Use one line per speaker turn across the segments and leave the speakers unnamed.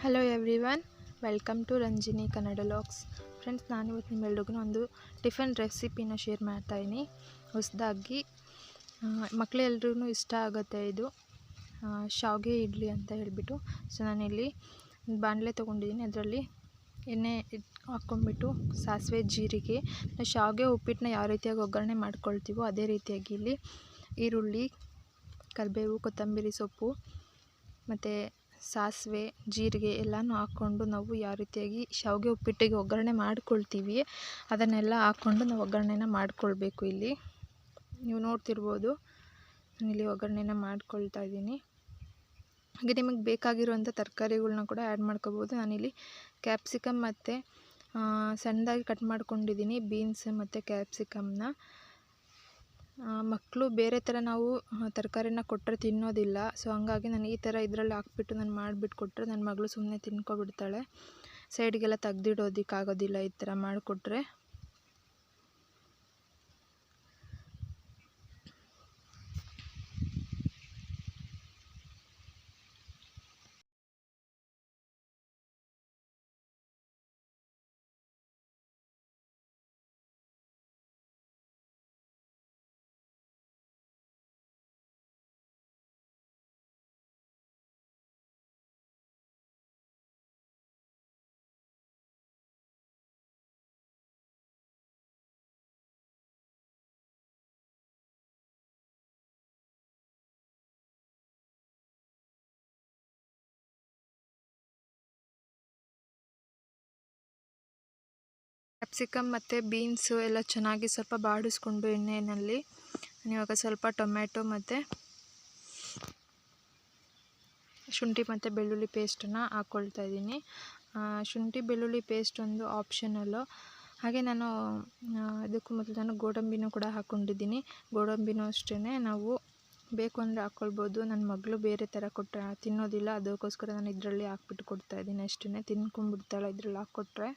Hello everyone welcome to Ranjini Kannada vlogs friends ನಾನು ನಾನಿವತ್ತು ನಿಮ್ಮೆಲ್ರಿಗೂ ಒಂದು ಟಿಫನ್ ರೆಸಿಪಿನ ಶೇರ್ ಮಾಡ್ತಾಯಿದ್ದೀನಿ ಹೊಸದಾಗಿ ಮಕ್ಕಳೆಲ್ಲರೂ ಇಷ್ಟ ಆಗುತ್ತೆ ಇದು. ಶಾವಿಗೆ ಇಡ್ಲಿ ಅಂತ ಹೇಳಿಬಿಟ್ಟು. ಸೊ ನಾನಿಲ್ಲಿ ಬಾಣಲೆ ತೊಗೊಂಡಿದ್ದೀನಿ. ಅದರಲ್ಲಿ ಎಣ್ಣೆ ಹಾಕ್ಕೊಂಡ್ಬಿಟ್ಟು ಸಾಸಿವೆ, ಜೀರಿಗೆ ಶಾವಿಗೆ ಉಪ್ಪಿಟ್ಟನ್ನ ಯಾವ ರೀತಿಯಾಗಿ ಒಗ್ಗರಣೆ ಮಾಡ್ಕೊಳ್ತೀವೋ ಅದೇ ರೀತಿಯಾಗಿ ಇಲ್ಲಿ ಈರುಳ್ಳಿ, ಕರಿಬೇವು, ಕೊತ್ತಂಬರಿ ಸೊಪ್ಪು, ಮತ್ತು ಸಾಸಿವೆ, ಜೀರಿಗೆ ಎಲ್ಲನೂ ಹಾಕ್ಕೊಂಡು ನಾವು ಯಾವ ರೀತಿಯಾಗಿ ಶಾವಿಗೆ ಉಪ್ಪಿಟ್ಟಿಗೆ ಒಗ್ಗರಣೆ ಮಾಡ್ಕೊಳ್ತೀವಿ, ಅದನ್ನೆಲ್ಲ ಹಾಕ್ಕೊಂಡು ನಾವು ಒಗ್ಗರಣೆನ ಮಾಡ್ಕೊಳ್ಬೇಕು ಇಲ್ಲಿ. ನೀವು ನೋಡ್ತಿರ್ಬೋದು ನಾನಿಲ್ಲಿ ಒಗ್ಗರಣೆನ ಮಾಡ್ಕೊಳ್ತಾ ಇದ್ದೀನಿ. ಹಾಗೆ ನಿಮಗೆ ಬೇಕಾಗಿರುವಂಥ ತರಕಾರಿಗಳನ್ನ ಕೂಡ ಆ್ಯಡ್ ಮಾಡ್ಕೋಬೋದು ನಾನಿಲ್ಲಿ ಕ್ಯಾಪ್ಸಿಕಮ್ ಮತ್ತು ಸಣ್ಣದಾಗಿ ಕಟ್ ಮಾಡ್ಕೊಂಡಿದ್ದೀನಿ ಬೀನ್ಸ್ ಮತ್ತು ಕ್ಯಾಪ್ಸಿಕಮ್ನ ಮಕ್ಕಳು ಬೇರೆ ಥರ ನಾವು ತರಕಾರಿನ ಕೊಟ್ಟರೆ ತಿನ್ನೋದಿಲ್ಲ. ಸೊ ಹಂಗಾಗಿ ನಾನು ಈ ಥರ ಇದರಲ್ಲಿ ಹಾಕ್ಬಿಟ್ಟು ನಾನು ಮಾಡಿಬಿಟ್ಟು ಕೊಟ್ಟರೆ ನನ್ನ ಮಗಳು ಸುಮ್ಮನೆ ತಿನ್ಕೊಬಿಡ್ತಾಳೆ. ಸೈಡ್ಗೆಲ್ಲ ತೆಗ್ದಿಡೋದಕ್ಕಾಗೋದಿಲ್ಲ ಈ ಥರ ಮಾಡಿಕೊಟ್ರೆ. ಕ್ಯಾಪ್ಸಿಕಮ್ ಮತ್ತು ಬೀನ್ಸು ಎಲ್ಲ ಚೆನ್ನಾಗಿ ಸ್ವಲ್ಪ ಬಾಡಿಸ್ಕೊಂಡು ಎಣ್ಣೆಯಲ್ಲಿ ಇವಾಗ ಸ್ವಲ್ಪ ಟೊಮ್ಯಾಟೊ ಮತ್ತು ಶುಂಠಿ ಮತ್ತು ಬೆಳ್ಳುಳ್ಳಿ ಪೇಸ್ಟನ್ನು ಹಾಕ್ಕೊಳ್ತಾ ಇದ್ದೀನಿ. ಶುಂಠಿ, ಬೆಳ್ಳುಳ್ಳಿ ಪೇಸ್ಟ್ ಒಂದು ಆಪ್ಷನಲ್ಲು. ಹಾಗೆ ನಾನು ಇದಕ್ಕೂ ಮೊದಲು ನಾನು ಗೋಡಂಬಿನೂ ಕೂಡ ಹಾಕ್ಕೊಂಡಿದ್ದೀನಿ ಗೋಡಂಬಿನೂ ಅಷ್ಟೇ ನಾವು ಬೇಕು ಅಂದರೆ ಹಾಕ್ಕೊಳ್ಬೋದು ನನ್ನ ಮಗಳು ಬೇರೆ ಥರ ಕೊಟ್ಟರೆ ತಿನ್ನೋದಿಲ್ಲ. ಅದಕ್ಕೋಸ್ಕರ ನಾನು ಇದರಲ್ಲಿ ಹಾಕ್ಬಿಟ್ಟು ಕೊಡ್ತಾಯಿದ್ದೀನಿ ಅಷ್ಟೇ ತಿನ್ಕೊಂಡ್ಬಿಡ್ತಾಳೆ, ಇದ್ರಲ್ಲಿ ಹಾಕ್ಕೊಟ್ರೆ.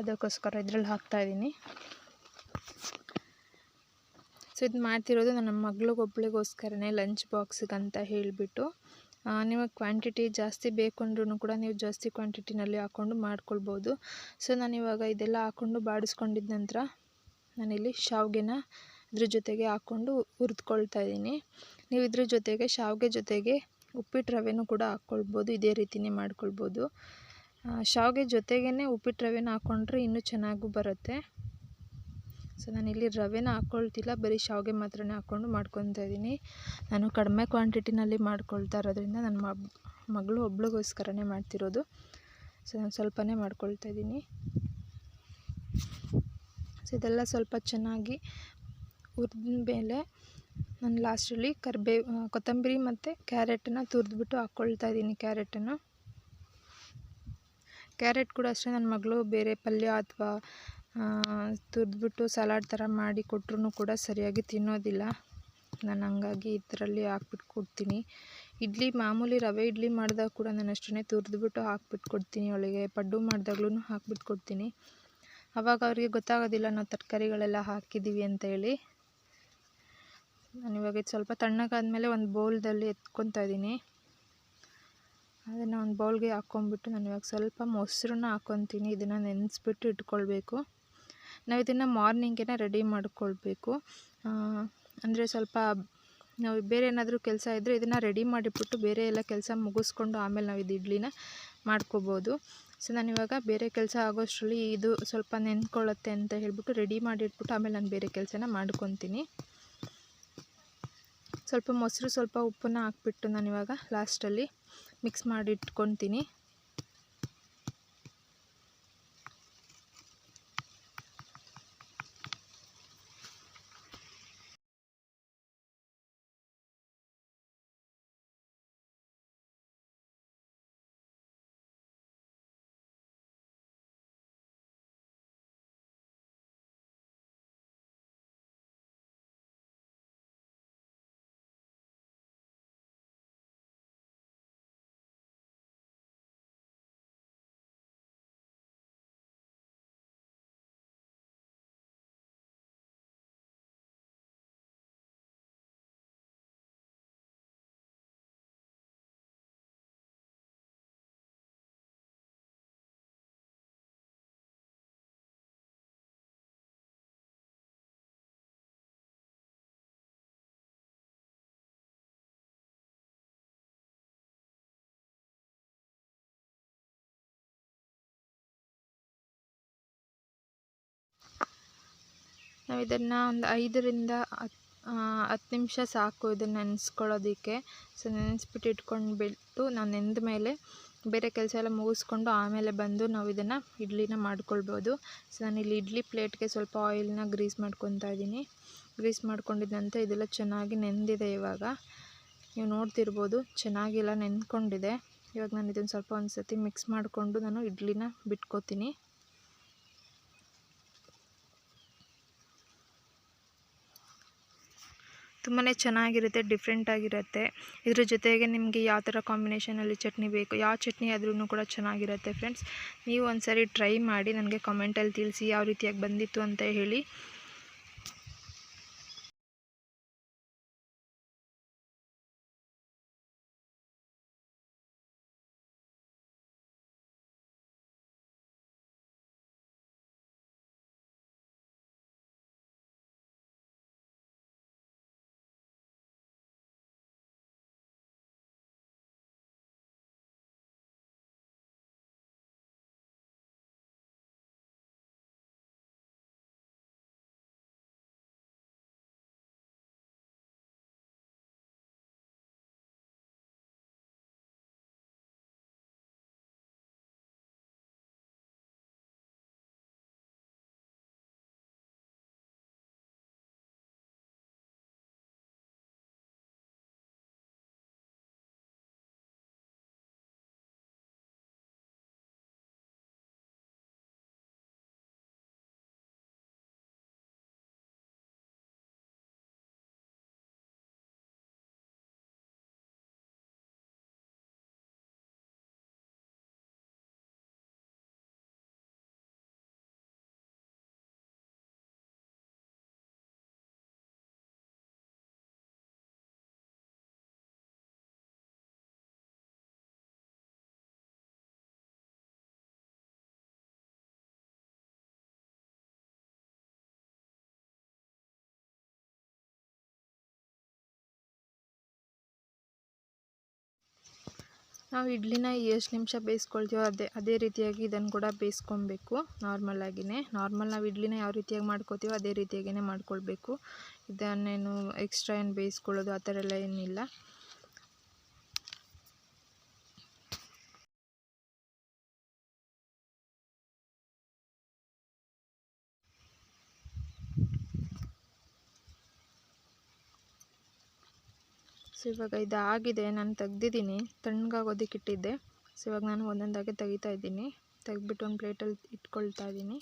ಅದಕ್ಕೋಸ್ಕರ ಇದ್ರಲ್ಲಿ ಹಾಕ್ತಾಯಿದ್ದೀನಿ ಸೊ ಇದು ಮಾಡ್ತಿರೋದು ನನ್ನ ಮಗಳಿಗೊಬ್ಳಿಗೋಸ್ಕರನೇ ಲಂಚ್ ಬಾಕ್ಸಿಗೆ ಅಂತ ಹೇಳಿಬಿಟ್ಟು ನಿಮಗೆ ಕ್ವಾಂಟಿಟಿ ಜಾಸ್ತಿ ಬೇಕು ಅಂದ್ರೂ ಕೂಡ ನೀವು ಜಾಸ್ತಿ ಕ್ವಾಂಟಿಟಿನಲ್ಲಿ ಹಾಕ್ಕೊಂಡು ಮಾಡ್ಕೊಳ್ಬೋದು. ಸೊ ನಾನಿವಾಗ ಇದೆಲ್ಲ ಹಾಕ್ಕೊಂಡು ಬಾಡಿಸ್ಕೊಂಡಿದ್ದ ನಂತರ ನಾನಿಲ್ಲಿ ಶಾವಿಗೆನ ಇದ್ರ ಜೊತೆಗೆ ಹಾಕ್ಕೊಂಡು ಹುರಿದ್ಕೊಳ್ತಾ ಇದ್ದೀನಿ. ನೀವು ಇದ್ರ ಜೊತೆಗೆ, ಶಾವಿಗೆ ಜೊತೆಗೆ ಉಪ್ಪಿಟ್ಟು ರವೆನೂ ಕೂಡ ಹಾಕ್ಕೊಳ್ಬೋದು, ಇದೇ ರೀತಿಯೇ ಮಾಡ್ಕೊಳ್ಬೋದು. ಶಾವಿಗೆ ಜೊತೆಗೇ ಉಪ್ಪಿಟ್ಟು ರವೆನ ಹಾಕ್ಕೊಂಡ್ರೆ ಇನ್ನೂ ಚೆನ್ನಾಗೂ ಬರುತ್ತೆ. ಸೊ ನಾನಿಲ್ಲಿ ರವೆನ ಹಾಕ್ಕೊಳ್ತಿಲ್ಲ ಬರೀ ಶಾವಿಗೆ ಮಾತ್ರ ಹಾಕ್ಕೊಂಡು ಮಾಡ್ಕೊತಾ ಇದ್ದೀನಿ. ನಾನು ಕಡಿಮೆ ಕ್ವಾಂಟಿಟಿನಲ್ಲಿ ಮಾಡ್ಕೊಳ್ತಾ ಇರೋದ್ರಿಂದ ನನ್ನ ಮಗಳು ಒಬ್ಳಿಗೋಸ್ಕರನೇ ಮಾಡ್ತಿರೋದು. ಸೊ, ನಾನು ಸ್ವಲ್ಪನೇ ಮಾಡ್ಕೊಳ್ತಾ ಇದ್ದೀನಿ. ಸೊ, ಇದೆಲ್ಲ ಸ್ವಲ್ಪ ಚೆನ್ನಾಗಿ ಹುರಿದ ಮೇಲೆ ನಾನು ಲಾಸ್ಟಲ್ಲಿ ಕರಿಬೇವು ಕೊತ್ತಂಬರಿ ಮತ್ತು ಕ್ಯಾರೆಟನ್ನು ತುರಿದ್ಬಿಟ್ಟು ಹಾಕ್ಕೊಳ್ತಾ ಇದ್ದೀನಿ ಕ್ಯಾರೆಟನ್ನು. ಕ್ಯಾರೆಟ್ ಕೂಡ ಅಷ್ಟೇ. ನನ್ನ ಮಗಳು ಬೇರೆ ಪಲ್ಯ ಅಥವಾ ತುರಿದ್ಬಿಟ್ಟು ಸಲಾಡ್ ಥರ ಮಾಡಿ ಕೊಟ್ರೂ ಕೂಡ ಸರಿಯಾಗಿ ತಿನ್ನೋದಿಲ್ಲ. ನಾನು ಹಂಗಾಗಿ ಇದರಲ್ಲಿ ಹಾಕ್ಬಿಟ್ಟು ಕೊಡ್ತೀನಿ. ಇಡ್ಲಿ, ಮಾಮೂಲಿ ರವೆ ಇಡ್ಲಿ ಮಾಡಿದಾಗ ಕೂಡ ನಾನು ಅಷ್ಟೇ ತುರಿದ್ಬಿಟ್ಟು ಹಾಕ್ಬಿಟ್ಟು ಕೊಡ್ತೀನಿ. ಅವಳಿಗೆ ಪಡ್ಡು ಮಾಡಿದಾಗ್ಲೂ ಹಾಕ್ಬಿಟ್ಟು ಕೊಡ್ತೀನಿ. ಅವಾಗ ಅವರಿಗೆ ಗೊತ್ತಾಗೋದಿಲ್ಲ ನಾವು ತರಕಾರಿಗಳೆಲ್ಲ ಹಾಕಿದ್ದೀವಿ ಅಂತ ಹೇಳಿ. ನಾನಿವಾಗ ಇದು ಸ್ವಲ್ಪ ತಣ್ಣಗಾದ್ಮೇಲೆ ಒಂದು ಬೌಲ್ದಲ್ಲಿ ಎತ್ಕೊತಾ ಇದ್ದೀನಿ ಅದನ್ನು ಒಂದು ಬೌಲ್ಗೆ ಹಾಕ್ಕೊಂಬಿಟ್ಟು ನಾನು ಇವಾಗ ಸ್ವಲ್ಪ ಮೊಸರನ್ನ ಹಾಕ್ಕೊತೀನಿ ಇದನ್ನು ನೆನೆಸ್ಬಿಟ್ಟು ಇಟ್ಕೊಳ್ಬೇಕು. ನಾವು ಇದನ್ನು ಮಾರ್ನಿಂಗೇ ರೆಡಿ ಮಾಡಿಕೊಳ್ಬೇಕು. ಅಂದರೆ ಸ್ವಲ್ಪ ನಾವು ಬೇರೆ ಏನಾದರೂ ಕೆಲಸ ಇದ್ದರೆ ಇದನ್ನು ರೆಡಿ ಮಾಡಿಬಿಟ್ಟು ಬೇರೆ ಎಲ್ಲ ಕೆಲಸ ಮುಗಿಸ್ಕೊಂಡು ಆಮೇಲೆ ನಾವು ಇದು ಇಡ್ಲಿನ ಮಾಡ್ಕೋಬೋದು. ಸೊ ನಾನಿವಾಗ ಬೇರೆ ಕೆಲಸ ಆಗೋಷ್ಟರಲ್ಲಿ ಇದು ಸ್ವಲ್ಪ ನೆನ್ಕೊಳ್ಳುತ್ತೆ ಅಂತ ಹೇಳ್ಬಿಟ್ಟು ರೆಡಿ ಮಾಡಿಟ್ಬಿಟ್ಟು ಆಮೇಲೆ ನಾನು ಬೇರೆ ಕೆಲಸನ ಮಾಡ್ಕೊತೀನಿ. ಸ್ವಲ್ಪ ಮೊಸರು, ಸ್ವಲ್ಪ ಉಪ್ಪನ್ನು ಹಾಕ್ಬಿಟ್ಟು ನಾನಿವಾಗ ಲಾಸ್ಟಲ್ಲಿ ಮಿಕ್ಸ್ ಮಾಡಿ ನಾವು ಇದನ್ನು ಒಂದು ಐದರಿಂದ ಹತ್ತು ಹತ್ತು ನಿಮಿಷ ಸಾಕು ಇದನ್ನು ನೆನೆಸ್ಕೊಳ್ಳೋದಕ್ಕೆ. ಸೊ ನೆನೆಸ್ಬಿಟ್ಟು ಇಟ್ಕೊಂಡ್ಬಿಟ್ಟು ನಾವು ನೆಂದ ಮೇಲೆ ಬೇರೆ ಕೆಲಸ ಎಲ್ಲ ಮುಗಿಸ್ಕೊಂಡು ಆಮೇಲೆ ಬಂದು ನಾವು ಇದನ್ನು ಇಡ್ಲಿನ ಮಾಡ್ಕೊಳ್ಬೋದು. ಸೊ ನಾನು ಇಲ್ಲಿ ಇಡ್ಲಿ ಪ್ಲೇಟ್ಗೆ ಸ್ವಲ್ಪ ಆಯಿಲ್ನ ಗ್ರೀಸ್ ಮಾಡ್ಕೊತಾ ಇದ್ದೀನಿ. ಗ್ರೀಸ್ ಮಾಡ್ಕೊಂಡಿದ್ದಂತೆ ಇದೆಲ್ಲ ಚೆನ್ನಾಗಿ ನೆಂದಿದೆ ಇವಾಗ. ನೀವು ನೋಡ್ತಿರ್ಬೋದು ಚೆನ್ನಾಗಿಲ್ಲ ನೆಂದ್ಕೊಂಡಿದೆ ಇವಾಗ ನಾನು ಇದನ್ನು ಸ್ವಲ್ಪ ಒಂದು ಸತಿ ಮಿಕ್ಸ್ ಮಾಡಿಕೊಂಡು ನಾನು ಇಡ್ಲಿನ ಬಿಟ್ಕೋತೀನಿ. ತುಂಬಾ ಚೆನ್ನಾಗಿರುತ್ತೆ ಡಿಫ್ರೆಂಟಾಗಿರುತ್ತೆ ಇದ್ರ ಜೊತೆಗೆ ನಿಮಗೆ ಯಾವ ಥರ ಕಾಂಬಿನೇಷನಲ್ಲಿ ಚಟ್ನಿ ಬೇಕು, ಯಾವ ಚಟ್ನಿ ಆದ್ರೂ ಕೂಡ ಚೆನ್ನಾಗಿರುತ್ತೆ ಫ್ರೆಂಡ್ಸ್ ನೀವು ಒಂದು ಸರಿ ಟ್ರೈ ಮಾಡಿ ನನಗೆ ಕಮೆಂಟಲ್ಲಿ ತಿಳಿಸಿ, ಯಾವ ರೀತಿಯಾಗಿ ಬಂದಿತ್ತು ಅಂತ ಹೇಳಿ. ನಾವು ಇಡ್ಲಿನ ಎಷ್ಟು ನಿಮಿಷ ಬೇಯಿಸ್ಕೊಳ್ತೀವೋ ಅದೇ ಅದೇ ರೀತಿಯಾಗಿ ಇದನ್ನು ಕೂಡ ಬೇಯಿಸ್ಕೊಬೇಕು. ನಾರ್ಮಲಾಗಿಯೇ ನಾರ್ಮಲ್ ನಾವು ಇಡ್ಲಿನ ಯಾವ ರೀತಿಯಾಗಿ ಮಾಡ್ಕೋತೀವೋ ಅದೇ ರೀತಿಯಾಗಿಯೇ ಮಾಡ್ಕೊಳ್ಬೇಕು. ಇದನ್ನೇನು ಎಕ್ಸ್ಟ್ರಾ ಏನು ಬೇಯಿಸ್ಕೊಳ್ಳೋದು ಆ ಥರ ಎಲ್ಲ ಏನಿಲ್ಲ. ಇವಾಗ ಆಗಿದೆ ನಾನು ತೆಗ್ದಿದ್ದೀನಿ. ತಣ್ಣಗಾಗೋದಕ್ಕೆ ಇಟ್ಟಿದ್ದೆ ಸೊ ಇವಾಗ ನಾನು ಒಂದೊಂದಾಗೆ ತೆಗಿತಾ ಇದ್ದೀನಿ. ತೆಗೆದ್ಬಿಟ್ಟು ಒಂದು ಪ್ಲೇಟಲ್ಲಿ ಇಟ್ಕೊಳ್ತಾ ಇದ್ದೀನಿ.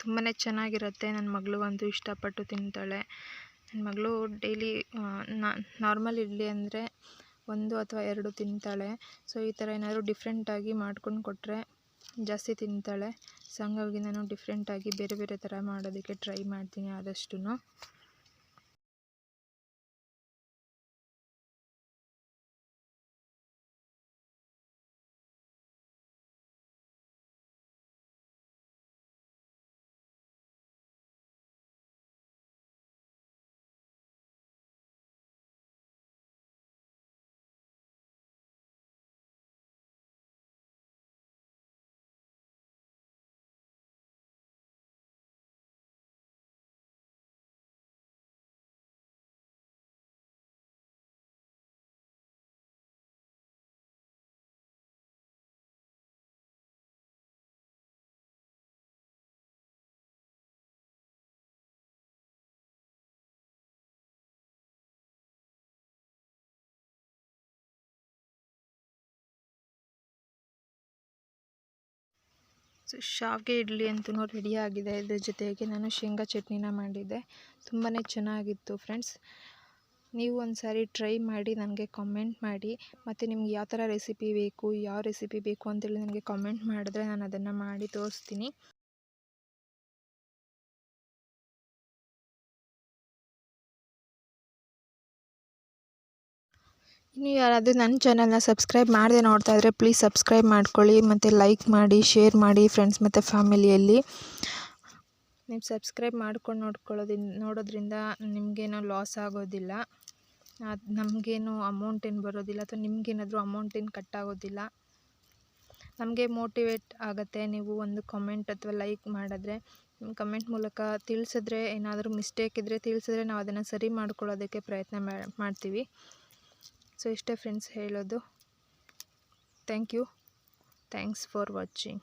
ತುಂಬಾ ಚೆನ್ನಾಗಿರುತ್ತೆ. ನನ್ನ ಮಗಳು ಮಗಳಿಗಂತೂ ಇಷ್ಟಪಟ್ಟು ತಿಂತಾಳೆ. ನನ್ನ ಮಗಳು ಡೈಲಿ ನಾರ್ಮಲ್ ಇಡ್ಲಿ ಅಂದರೆ ಒಂದು ಅಥವಾ ಎರಡು ತಿಂತಾಳೆ. ಸೊ, ಈ ಥರ ಏನಾದರೂ ಡಿಫ್ರೆಂಟಾಗಿ ಮಾಡ್ಕೊಂಡು ಕೊಟ್ಟರೆ ಜಾಸ್ತಿ ತಿಂತಾಳೆ. ಸೊ, ಹಂಗಾಗಿ ನಾನು ಡಿಫ್ರೆಂಟಾಗಿ ಬೇರೆ ಬೇರೆ ಥರ ಮಾಡೋದಕ್ಕೆ ಟ್ರೈ ಮಾಡ್ತೀನಿ ಆದಷ್ಟು ಶಾವಿಗೆ ಇಡ್ಲಿ ಅಂತೂ ರೆಡಿಯಾಗಿದೆ. ಇದ್ರ ಜೊತೆಗೆ ನಾನು ಶೇಂಗಾ ಚಟ್ನಿನ ಮಾಡಿದ್ದೆ. ತುಂಬಾ ಚೆನ್ನಾಗಿತ್ತು ಫ್ರೆಂಡ್ಸ್. ನೀವು ಒಂದು ಸಾರಿ ಟ್ರೈ ಮಾಡಿ, ನನಗೆ ಕಾಮೆಂಟ್ ಮಾಡಿ. ಮತ್ತು ನಿಮ್ಗೆ ಯಾವ ಥರ ರೆಸಿಪಿ ಬೇಕು, ಯಾವ ರೆಸಿಪಿ ಬೇಕು ಅಂತೇಳಿ ನನಗೆ ಕಾಮೆಂಟ್ ಮಾಡಿದ್ರೆ ನಾನು ಅದನ್ನು ಮಾಡಿ ತೋರಿಸ್ತೀನಿ. ಇನ್ನು ಯಾರಾದರೂ ನನ್ನ ಚಾನಲ್ನ ಸಬ್ಸ್ಕ್ರೈಬ್ ಮಾಡದೆ ನೋಡ್ತಾ ಇದ್ದರೆ ಪ್ಲೀಸ್ ಸಬ್ಸ್ಕ್ರೈಬ್ ಮಾಡ್ಕೊಳ್ಳಿ, ಮತ್ತು ಲೈಕ್ ಮಾಡಿ ಶೇರ್ ಮಾಡಿ ಫ್ರೆಂಡ್ಸ್ ಮತ್ತು ಫ್ಯಾಮಿಲಿಯಲ್ಲಿ ನೀವು ಸಬ್ಸ್ಕ್ರೈಬ್ ಮಾಡ್ಕೊಂಡು ನೋಡ್ಕೊಳ್ಳೋದ್ರಿಂದ ನೋಡೋದ್ರಿಂದ ನಿಮಗೇನೋ ಲಾಸ್ ಆಗೋದಿಲ್ಲ. ಅದು ನಮಗೇನು ಅಮೌಂಟ್ ಏನು ಬರೋದಿಲ್ಲ, ಅಥವಾ ನಿಮಗೇನಾದರೂ ಅಮೌಂಟ್ ಏನು ಕಟ್ಟಾಗೋದಿಲ್ಲ ನಮಗೆ ಮೋಟಿವೇಟ್ ಆಗುತ್ತೆ ನೀವು ಒಂದು ಕಮೆಂಟ್ ಅಥವಾ ಲೈಕ್ ಮಾಡಿದ್ರೆ. ಕಮೆಂಟ್ ಮೂಲಕ ತಿಳಿಸಿದ್ರೆ ಏನಾದರೂ ಮಿಸ್ಟೇಕ್ ಇದ್ದರೆ ತಿಳಿಸಿದ್ರೆ ನಾವು ಅದನ್ನು ಸರಿ ಮಾಡ್ಕೊಳ್ಳೋದಕ್ಕೆ ಪ್ರಯತ್ನ ಮಾಡ್ತೀವಿ. ಸೊ ಇಷ್ಟೇ ಫ್ರೆಂಡ್ಸ್ ಹೇಳೋದು. Thank you thanks for watching